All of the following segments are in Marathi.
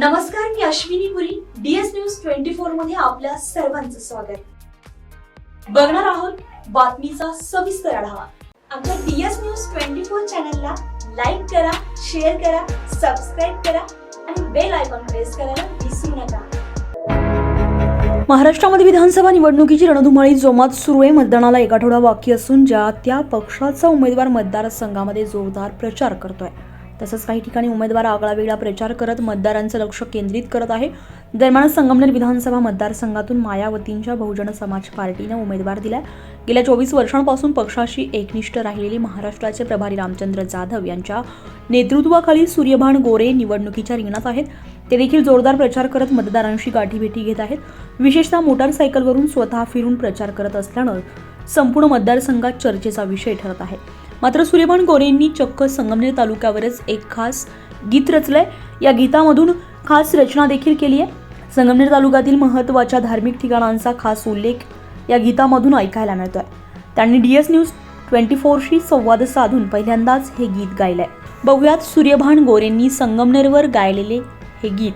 नमस्कार मी Ashwini Puri DS news twenty फोरमध्ये आपल्या सर्वांचं स्वागत. बघणार आहोत बातमीचा सविस्तर आढावा. आमच्या डीएस न्यूज ट्वेंटी फोर चॅनलला लाईक करा शेअर करा सबस्क्राईब करा आणि बेल आयकॉन प्रेस करायला विसरू नका. महाराष्ट्रामध्ये विधानसभा निवडणुकीची रणधुमाळी जोमात सुरू आहे. मतदानाला एक आठवडा बाकी असून ज्या त्या पक्षाचा उमेदवार मतदारसंघामध्ये जोरदार प्रचार करतोय. तसंच काही ठिकाणी उमेदवार आगळा वेगळा प्रचार करत मतदारांचं लक्ष केंद्रित करत आहे. दरम्यान संगमनेर विधानसभा मतदारसंघातून मायावतींच्या बहुजन समाज पार्टीनं उमेदवार दिला गेल्या चोवीस वर्षांपासून पक्षाशी एकनिष्ठ राहिलेले महाराष्ट्राचे प्रभारी रामचंद्र जाधव यांच्या नेतृत्वाखाली सूर्यभान गोरे निवडणुकीच्या रिंगणात आहेत. ते देखील जोरदार प्रचार करत मतदारांशी गाठीभेटी घेत आहेत. विशेषतः मोटारसायकलवरून स्वतः फिरून प्रचार करत असल्यानं संपूर्ण मतदारसंघात चर्चेचा विषय ठरत आहे. मात्र सूर्यभान गोरेंनी चक्क संगमनेर तालुक्यावरच एक खास गीत रचलंय. या गीतामधून खास रचना देखील केली आहे संगमनेर तालुक्यातील महत्त्वाच्या धार्मिक ठिकाणांचा खास उल्लेख या गीतामधून ऐकायला मिळतोय. त्यांनी डी एस न्यूज ट्वेंटी फोरशी संवाद साधून पहिल्यांदाच हे गीत गायलंय. बघूयात सूर्यभान गोरेंनी संगमनेरवर गायलेले हे गीत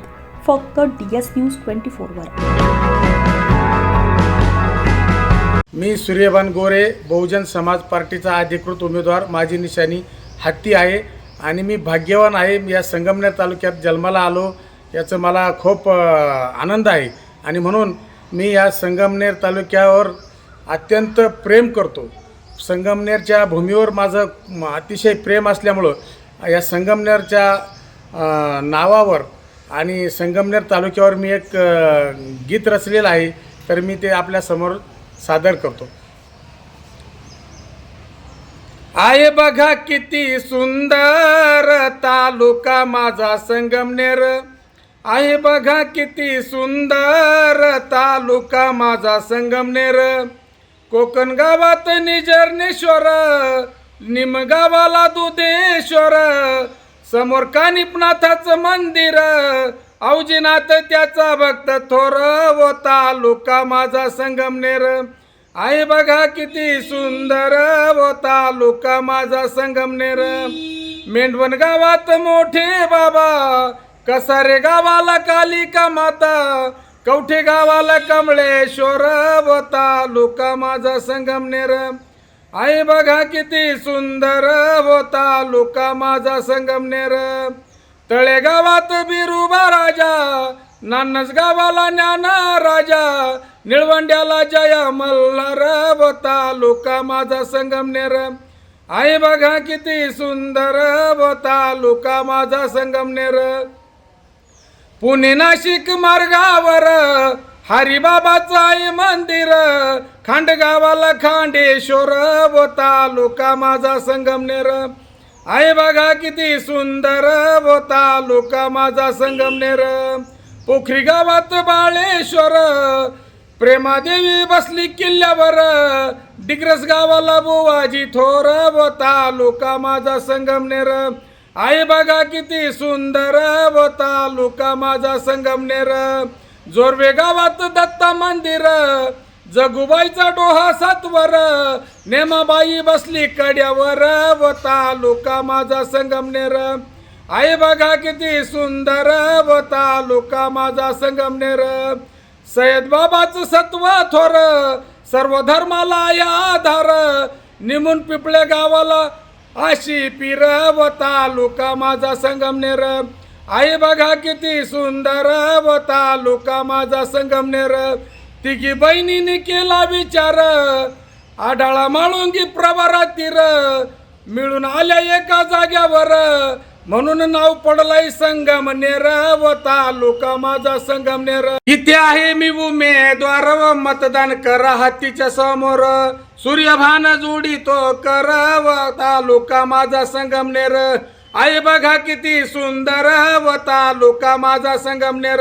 फक्त डी एस न्यूज ट्वेंटी फोरवर. मी सूर्यभान गोरे बहुजन समाज पार्टीचा अधिकृत उमेदवार माझी निशाणी हत्ती आहे आणि मी भाग्यवान आहे. मी या संगमनेर तालुक्यात जन्माला आलो याचं मला खूप आनंद आहे. आणि म्हणून मी या संगमनेर तालुक्यावर अत्यंत प्रेम करतो. संगमनेरच्या भूमीवर माझं अतिशय प्रेम असल्यामुळं या संगमनेरच्या नावावर आणि संगमनेर तालुक्यावर मी एक गीत रचलेलं आहे. तर मी ते आपल्यासमोर सादर करतो. आहे बघा किती सुंदर तालुका माझा संगमनेर आहे बघा किती सुंदर तालुका माझा संगमनेर कोकण गावात निजर्नेश्वर निमगावाला दुधेश्वर समोर कानिपनाथाचं मंदिर औजीनाथ त्याचा भक्त थोर होता लुका माझा संगमनेर. आई बघा किती सुंदर होता लुका माझा संगमनेर. मेंढवण गावात मोठे बाबा कसारे गावाला कालिका माता. कवठे गावाला कमळेश्वर होता लुका माझा संगमनेर. आई बघा किती सुंदर होता लुका माझा संगमनेर. तळे गावात बिरुबा राजा नानस गावाला ज्ञाना राजा निळवंड्याला जया मल्हार होता तालुका माझा संगमनेर आई बघा किती सुंदर होता तालुका माझा संगमनेर पुणे नाशिक मार्गावर हरिबाबाचं आई मंदिर खांडगावाला खांडेश्वर व तालुका माझा संगमनेर आहे बघा किती सुंदर व तालुका माझा संगमनेर पोखरी गावात बाळेश्वर प्रेमादेवी बसली किल्ल्यावर. डिग्रस गावाला बुवाजी थोर व तालुका माझा संगमनेर आहे बघा किती सुंदर व तालुका माझा संगमनेर जोरवे गावात दत्ता मंदिर जगुबाईचा डोहा सातवर नेमाबाई बसली कड्यावर व तालुका माझा संगमनेर आई बघा किती सुंदर व तालुका माझा संगमनेर सय्यद बाबाच सत्व थोर सर्व धर्माला या आधार. निमून पिपळे गावाला आशी पिर व तालुका माझा संगमनेर आई बघा किती सुंदर व तालुका माझा संगमनेर तिघी बहिणीने केला विचार. आढाळा माळुंगी प्रवारातीर मिळून आल्या एका जाग्यावर. म्हणून नाव पडलाय संगमनेर व तालुका माझा संगमनेर इथे आहे मी उमेदवार व मतदान करा हत्तीच्या समोर. सूर्यभान जोडी तो कर व तालुका माझा संगमनेर आई बघा किती सुंदर व तालुका माझा संगमनेर